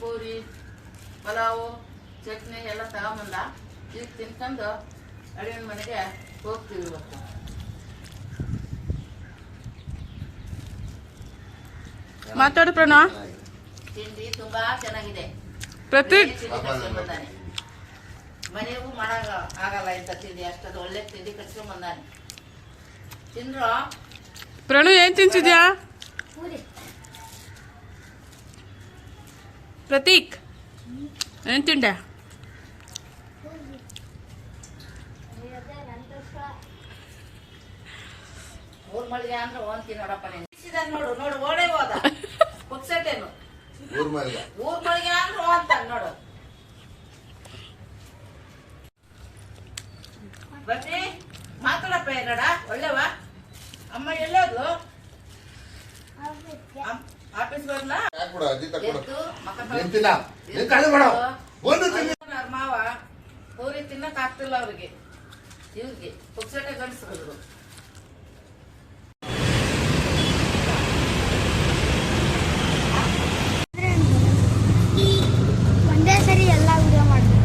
ಪೂರಿ ಪಲಾವು ಚಟ್ನಿ ಎಲ್ಲ ತಗೊಂಬಂದ ಈಗ ತಿನ್ಕೊಂಡು ಅಡಿಗೆ ಮನೆಗೆ ಹೋಗ್ತೀವಿ ಇವತ್ತು. ಮಾತಾಡು ಪ್ರಣವ್ ತಿಂಡಿ ತುಂಬಾ ಚೆನ್ನಾಗಿದೆ. ಪ್ರತಿ ಬಂದಾನೆ ಮನೆಗೂ ಮಾಡಾಗ ಆಗಲ್ಲ ಇಂತ ತಿಂಡಿ ಅಷ್ಟೊಂದು ಒಳ್ಳೆ ತಿಂಡಿ ಕಟ್ಸ್ಕೊಂಡ್ ಬಂದಾನೆ ತಿಂದ್ರು? ಪ್ರಣು ಏನ್ ತಿನ್ಸಿದ್ಯಾ? ಪ್ರತೀಕ್ ಏನ್ ತಿಂಡ ಊರ್ ಮಳಿಗೆ ಅಂದ್ರೆ ಓಂತಿ ನೋಡಪ್ಪ ನೀನು. ಬಿಸಿದಾನ್ ನೋಡು ನೋಡು ಓಡೇ ಹೋದ. ಊರ್ ಮಲ್ಗ ಊರ್ ಮಳಿಗೆ ಅಂದ್ರೆ ಓಂತ ನೋಡು. ಬನ್ನಿ ಮಾತಾಡಪ್ಪ ಏನಡ? ಒಳ್ಳೆವಾ? ಅಮ್ಮ ಎಲ್ಲೋದು ಆಫೀಸ್ ಬರ್ಲಾ ಅಜ್ಜಿ ಎದ್ದು ಮಾಡ ಒಂದು ಅವ್ರ ಮಾವ ಪೂರಿ ತಿನ್ನಕ್ ಆಗ್ತಿಲ್ಲ ಅವ್ರಿಗೆ. ಇವ್ರಿಗೆ ಪುಕ್ಸಟೆ ಗಂಡಸ್ರು ಒಂದೇ ಸರಿ ಎಲ್ಲ ವಿಡಿಯೋ ಮಾಡ್ತೀನಿ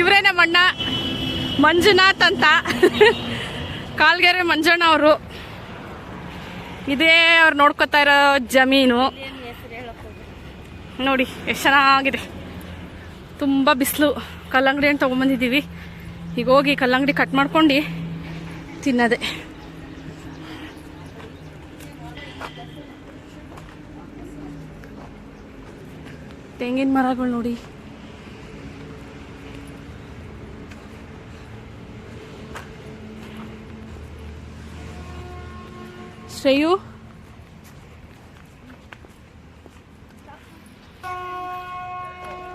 ಇವರೇ ಮಣ್ಣ ಅಣ್ಣ. ಮಂಜುನಾಥ್ ಅಂತ. ಕಾಲ್ಗೆರೆ ಮಂಜಣ್ಣ ಅವರು. ಇದೇ ಅವ್ರು ನೋಡ್ಕೊತಾ ಇರೋ ಜಮೀನು. ನೋಡಿ, ಎಷ್ಟು ಚೆನ್ನಾಗಿದೆ. ತುಂಬ ಬಿಸಿಲು. ಕಲ್ಲಂಗಡಿ ಅಂತ ತೊಗೊಂಬಂದಿದ್ದೀವಿ. ಈಗ ಹೋಗಿ ಕಲ್ಲಂಗಡಿ ಕಟ್ ಮಾಡ್ಕೊಂಡು ತಿನ್ನೋದೆ. ತೆಂಗಿನ ಮರಗಳು ನೋಡಿ. ಶ್ರೇಯು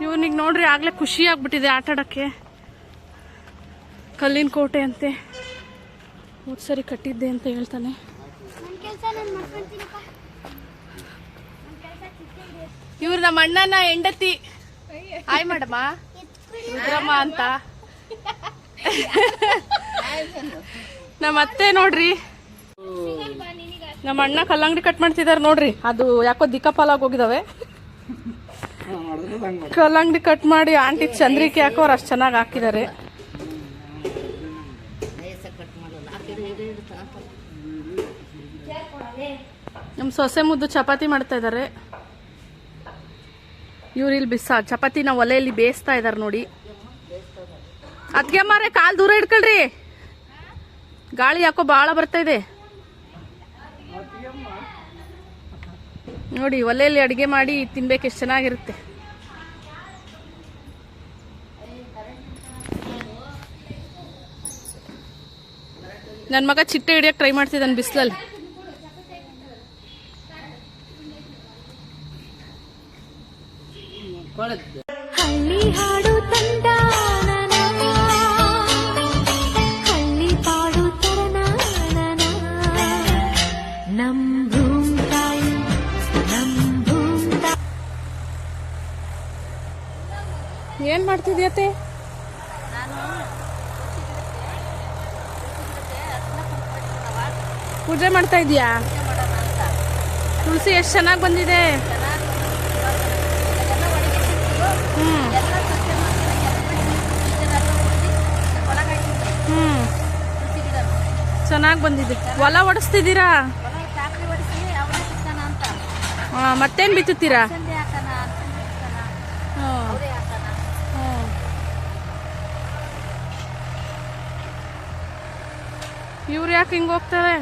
ಇವನಿಗೆ ನೋಡ್ರಿ ಆಗ್ಲೇ ಖುಷಿ ಆಗ್ಬಿಟ್ಟಿದೆ ಆಟ ಆಡಕ್ಕೆ. ಕಲ್ಲಿನ ಕೋಟೆ ಅಂತೆ. ಮೂರು ಸರಿ ಕಟ್ಟಿದ್ದೆ ಅಂತ ಹೇಳ್ತಾನೆ. ಇವ್ರು ನಮ್ಮ ಅಣ್ಣನ ಹೆಂಡತಿ. ಆಯ್ ಮಾಡಮ್ಮ ರುದ್ರಮ್ಮ ಅಂತ. ನಮ್ಮ ಅತ್ತೆ ನೋಡ್ರಿ. ನಮ್ಮ ಅಣ್ಣ ಕಲ್ಲಂಗಡಿ ಕಟ್ ಮಾಡ್ತಿದ್ದಾರೆ ನೋಡ್ರಿ. ಅದು ಯಾಕೋ ದಿಕ್ಕಪಾಲಾಗಿ ಹೋಗಿದಾವೆ. ಕಲ್ಲಂಗಡಿ ಕಟ್ ಮಾಡಿ ಆಂಟಿ ಚಂದ್ರಿಕೆ ಯಾಕೋ ಅವ್ರು ಅಷ್ಟು ಚೆನ್ನಾಗಿ ಹಾಕಿದ್ದಾರೆ ನಮ್ಮ ಸೊಸೆ ಮುದ್ದು ಚಪಾತಿ ಮಾಡ್ತಾ ಇದ್ದಾರೆ ಇವ್ರು ಇಲ್ಲಿ ಬಿಸ, ಚಪಾತಿನ ಒಲೆಯಲ್ಲಿ ಬೇಯಿಸ್ತಾ ಇದ್ದಾರೆ ನೋಡಿ. ಅದಕ್ಕೆ ಮಾರೇ ಕಾಲು ದೂರ ಇಟ್ಕೊಳ್ರಿ ಗಾಳಿ ಯಾಕೋ ಭಾಳ ಬರ್ತಾ ಇದೆ. ನೋಡಿ, ಒಲೆಯಲ್ಲಿ ಅಡುಗೆ ಮಾಡಿ ತಿನ್ಬೇಕು, ಎಷ್ಟು ಚೆನ್ನಾಗಿರುತ್ತೆ. ನನ್ನ ಮಗ ಚಿಟ್ಟೆ ಹಿಡಿಯೋಕೆ ಟ್ರೈ ಮಾಡ್ತಿದ್ದಾನೆ ಬಿಸಿಲಲ್ಲಿ. ಹಳ್ಳಿ ಏನ್ ಮಾಡ್ತಿದ್ಯತೆ ಪೂಜೆ ಮಾಡ್ತಾ ಇದೀಯಾ ತುಳಸಿ ಎಷ್ಟು ಚೆನ್ನಾಗಿ ಬಂದಿದೆ? ಚೆನ್ನಾಗಿ ಬಂದಿದೆ. ಹೊಲ ಒಡಿಸ್ತಿದ್ದೀರಾ? ಹಾ, ಮತ್ತೇನ್ ಬಿತ್ತುತ್ತೀರಾ? ಇವ್ರು ಯಾಕೆ ಹಿಂಗ್ ಹೋಗ್ತಾರೆ?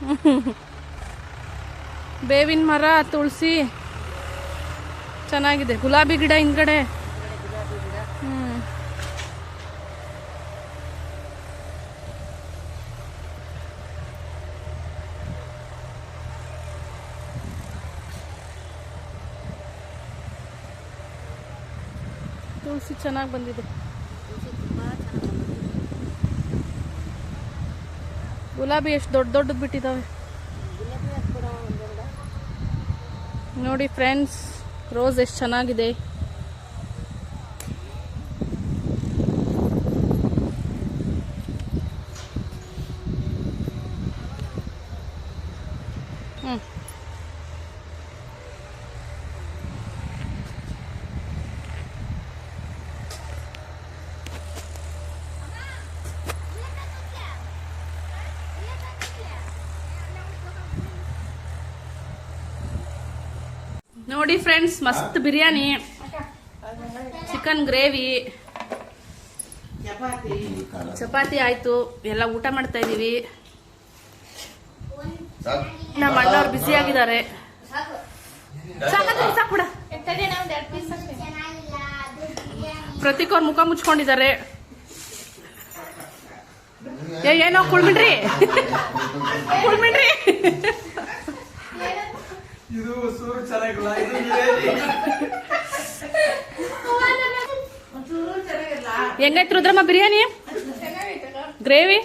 ಬೇವಿನ ಮರ ತುಳಸಿ. ಚೆನ್ನಾಗಿದೆ. ಗುಲಾಬಿ ಗಿಡ ಹಿಂದ್ಗಡೆ. ಹ್ಮ್. ತುಳಸಿ ಚೆನ್ನಾಗಿ ಬಂದಿದೆ. ಗುಲಾಬಿ ಎಷ್ಟು ದೊಡ್ಡ ದೊಡ್ಡದು ಬಿಟ್ಟಿದ್ದಾವೆ ನೋಡಿ ಫ್ರೆಂಡ್ಸ್ ರೋಸ್ ಎಷ್ಟು ಚೆನ್ನಾಗಿದೆ. ಹ್ಮ್. ನೋಡಿ ಫ್ರೆಂಡ್ಸ್ ಮಸ್ತ್ ಬಿರಿಯಾನಿ. Chicken gravy. ಚಪಾತಿ. ಆಯ್ತು. ಎಲ್ಲ ಊಟ ಮಾಡ್ತಾ ಇದೀವಿ. ನಮ್ಮ ಅಣ್ಣವ್ರು ಬಿಸಿ ಆಗಿದ್ದಾರೆ. ಪ್ರತೀಕ್ ಅವ್ರ ಮುಖ ಮುಚ್ಕೊಂಡಿದ್ದಾರೆ. ಏನೋ ಕುಳ್ಬಿಡ್ರಿ. ಕುಳ್ಬಿಡ್ರಿ. ಇದು ಸೂರು ಚೆನ್ನಾಗಿಲ್ಲ ಇದು ಹೆಂಗೈತ್ ರುದ್ರಮ್ಮ ಬಿರಿಯಾನಿ? ಗ್ರೇವಿ?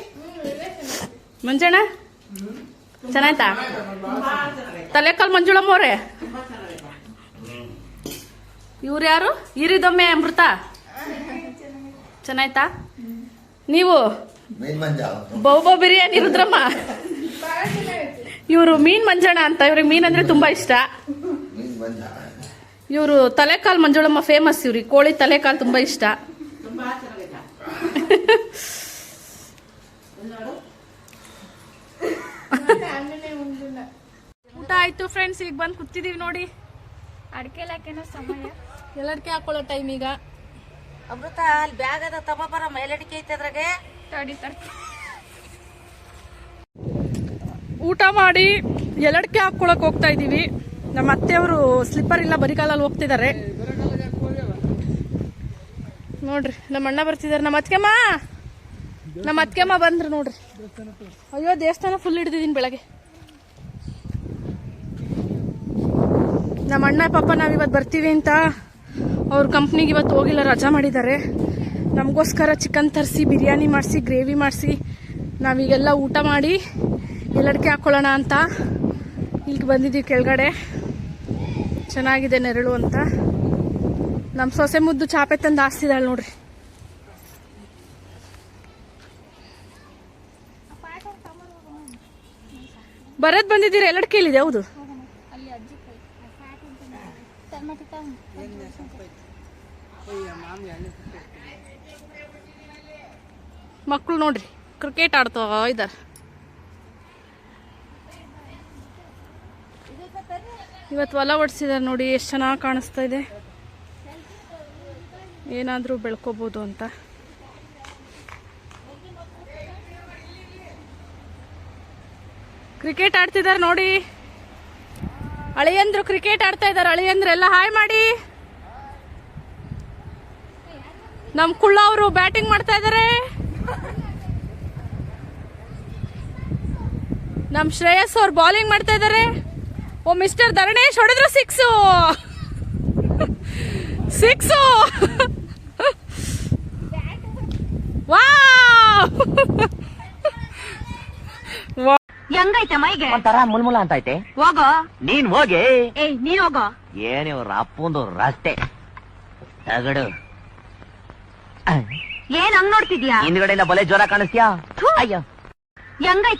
ಮಂಜಣ್ಣ? ಚೆನ್ನಾಯ್ತಾ? ತಲೆಕಲ್ ಮಂಜುಳಮ್ಮ ಅವ್ರೆ? ಇವ್ರು ಯಾರು? ಈರಿದೊಮ್ಮೆ ಅಮೃತ? ಚೆನ್ನಾಯ್ತಾ? ನೀವು? ಬೌಬೋ ಬಿರಿಯಾನಿ ರುದ್ರಮ್ಮ? ಇವರು ಮೀನ್ ಮಂಜಣ್ಣ ಅಂತ ಇವ್ರಿಗೆ ಮೀನ್ ಅಂದ್ರೆ ತುಂಬಾ ಇಷ್ಟ. ಇವರು ತಲೆಕಾಲ್ ಮಂಜುಳಮ್ಮ ಫೇಮಸ್ ಇವ್ರಿ ಕೋಳಿ ತಲೆಕಾಲ್ ತುಂಬಾ ಇಷ್ಟ. ಊಟ ಆಯ್ತು ಫ್ರೆಂಡ್ಸ್ ಈಗ ಬಂದು ಕೂತಿದೀವಿ ನೋಡಿ. ಅಡ್ಕೆಲಾಕೇನೋ ಸಮಯ. ಎಲ್ಲಡಿಕೆ ಹಾಕೊಳ್ಳೋ ಟೈಮ್ ಈಗ. ಅಮೃತ ಅಲ್ಲಿ ಬ್ಯಾಗ್ ಅದ ತಗೋಬಾರ ಮೇಲಡಿಕೆ ಐತೆ ಅದ್ರಾಗೆ. ತಡಿ ತಡಿ. ಊಟ ಮಾಡಿ ಎಲಡ್ಕೆ ಹಾಕೊಳಕ್ ಹೋಗ್ತಾ ಇದೀವಿ. ನಮ್ಮ ಅತ್ತೆಯವರು ಸ್ಲಿಪ್ಪರ್ ಇಲ್ಲ, ಬರಿಗಾಲಲ್ಲಿ ಹೋಗ್ತಿದ್ದಾರೆ. ನೋಡ್ರಿ, ನಮ್ಮ ಅಣ್ಣ ಬರ್ತಿದ್ದಾರೆ. ನಮ್ಮ ಅತ್ಕೆಮ್ಮ ನಮ್ಮ ಅತ್ಕೆಮ್ಮ ಬಂದ್ರು ನೋಡ್ರಿ. ಅಯ್ಯೋ, ದೇವಸ್ಥಾನ ಫುಲ್ ಹಿಡಿದಿದ್ದೀನಿ ಬೆಳಗ್ಗೆ. ನಮ್ಮ ಅಣ್ಣ ಪಾಪ ನಾವಿವತ್ತು ಬರ್ತೀವಿ ಅಂತ ಅವ್ರ ಕಂಪ್ನಿಗೆ ಇವತ್ತು ಹೋಗಿಲ್ಲ, ರಜಾ ಮಾಡಿದ್ದಾರೆ. ನಮಗೋಸ್ಕರ ಚಿಕನ್ ತರಿಸಿ, ಬಿರಿಯಾನಿ ಮಾಡಿಸಿ ಗ್ರೇವಿ ಮಾಡಿಸಿ, ನಾವೀಗೆಲ್ಲ ಊಟ ಮಾಡಿ ಎಲ್ಲಡಿಕೆ ಹಾಕೊಳ್ಳೋಣ ಅಂತ. ಇಲ್ಲಿಗೆ ಬಂದಿದ್ದೀವಿ ಕೆಳಗಡೆ. ಚೆನ್ನಾಗಿದೆ ನೆರಳು ಅಂತ. ನಮ್ಮ ಸೊಸೆ ಮುದ್ದು ಚಾಪೆ ತಂದು ಹಾಸ್ತಿದ್ದಾಳೆ ನೋಡ್ರಿ. ಬರೋದು ಬಂದಿದ್ದೀರಾ? ಎಲ್ಲಡಿಕೆಯಲ್ಲಿದೆ ಹೌದು. ಮಕ್ಕಳು ನೋಡ್ರಿ ಕ್ರಿಕೆಟ್ ಆಡ್ತಾವ ಇದ್ದಾರೆ. ಇವತ್ತು ಹೊಲ ಒಡ್ಸಿದ್ದಾರೆ ನೋಡಿ, ಎಷ್ಟು ಚೆನ್ನಾಗಿ ಕಾಣಿಸ್ತಾ ಇದೆ. ಏನಾದರೂ ಬೆಳ್ಕೋಬೋದು ಅಂತ. ಕ್ರಿಕೆಟ್ ಆಡ್ತಿದ್ದಾರೆ ನೋಡಿ. ಅಳಿಯಂದ್ರು ಕ್ರಿಕೆಟ್ ಆಡ್ತಾ ಇದ್ದಾರೆ ಅಳಿಯಂದ್ರೆಲ್ಲ ಹಾಯ್ ಮಾಡಿ. ನಮ್ಮ ಕುಳ್ಳ ಅವರು ಬ್ಯಾಟಿಂಗ್ ಮಾಡ್ತಾ ಇದ್ದಾರೆ ನಮ್ಮ ಶ್ರೇಯಸ್ ಅವ್ರು ಬೌಲಿಂಗ್ ಮಾಡ್ತಾ ಇದ್ದಾರೆ ಓ ಮಿಸ್ಟರ್ ಧರಣೇಶ್ ಹೊಡೆದ್ರು ಸಿಕ್ಸು. ಸಿಕ್ಸು. ವಾ ಹೆಂಗೈತೆ ಮೈಗೆ? ಒಂಥರ ಮುಲ್ಮುಲ ಅಂತ ಐತೆ ಹೋಗೋ. ನೀನ್ ಹೋಗಿ. ಏ ನೀನ್ ಹೋಗೋ. ಏನಿವ್ರ ಅಪ್ಪಂದು ರಸ್ತೆ. ತಗಡು ಏನ್ ಹಂಗ್ ನೋಡ್ತಿದ್ಯಾ? ಹಿಂದ್ಗಡೆಯಿಂದ ಬಲೆ ಜ್ವರ ಕಾಣಿಸ್ತ್ಯಾ? ಅಯ್ಯ ಅಯ್ಯೋ. ಹೆಂಗೈತೆ